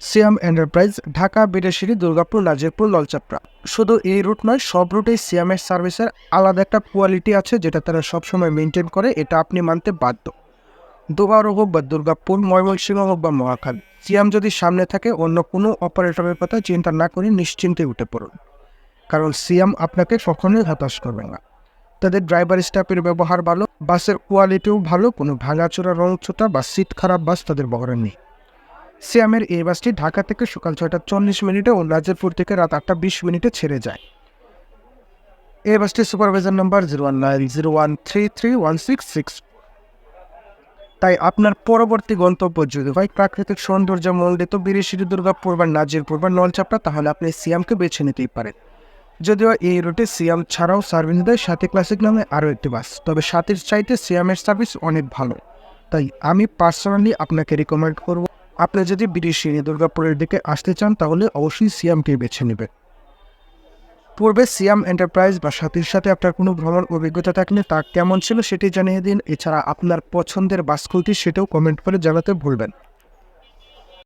সিয়াম enterprise, Dhaka বিদেশিরি দুর্গাপুর নাজিরপুর ললচাপড়া। শুধু এই রুট নয়, সব রুটেই সিয়ামের সার্ভিসের আলাদা একটা কোয়ালিটি আছে, যেটা তারা সবসময় মেনটেন করে, এটা আপনি মানতে বাধ্য। দুবারও হোক বা দুর্গাপুর, ময়মনসিংহ হোক বা মহাখাল, সিয়াম যদি সামনে থাকে, অন্য কোনো অপারেটরের কথা চিন্তা না করে নিশ্চিন্তে উঠে পড়ুন। কারণ সিয়াম আপনাকে কখনোই হতাশ করবে না। তাদের ড্রাইভার স্টাফের ব্যবহার ভালো, বাসের কোয়ালিটিও ভালো, কোনো ভাঙাচোরা, রং ছোটা বা সিট খারাপ বাস তাদের বহরে নেই সিয়ামের এই বাসটি ঢাকা থেকে সকাল ছয়টা চল্লিশ মিনিটে ও নাজিরপুর থেকে রাত আটটা বিশ মিনিটে ছেড়ে যায়। এই বাসটির supervisor number zero one nine zero one three three one six six. তাই আপনার পরবর্তী গন্তব্য যদি হয় প্রাকৃতিক সৌন্দর্য মণ্ডিত বিরিশিরি দুর্গাপুর বা নাজিরপুর বা নলচাপড়া, তাহলে আপনি সিয়ামকে বেছে নিতেই পারেন। যদিও এই রুটে সিয়াম ছাড়াও সার্ভিস দেয় সাথী ক্লাসিক নামে আরও একটি বাস, তবে সাথীর চাইতে সিয়ামের সার্ভিস অনেক ভালো। তাই আমি পার্সোনালি আপনাকে রিকমেন্ড করব আপনি যদি বিদেশিনী দুর্গাপুরের দিকে আসতে চান, তাহলে অবশ্যই সিয়ামকে বেছে নেবেন। পূর্বে সিয়াম এন্টারপ্রাইজ বা সাথীর সাথে আপনার কোনো ভ্রমণ অভিজ্ঞতা থাকলে তা কেমন ছিল সেটি জানিয়ে দিন। এছাড়া আপনার পছন্দের বাস সেটাও কমেন্ট করে জানাতে ভুলবেন।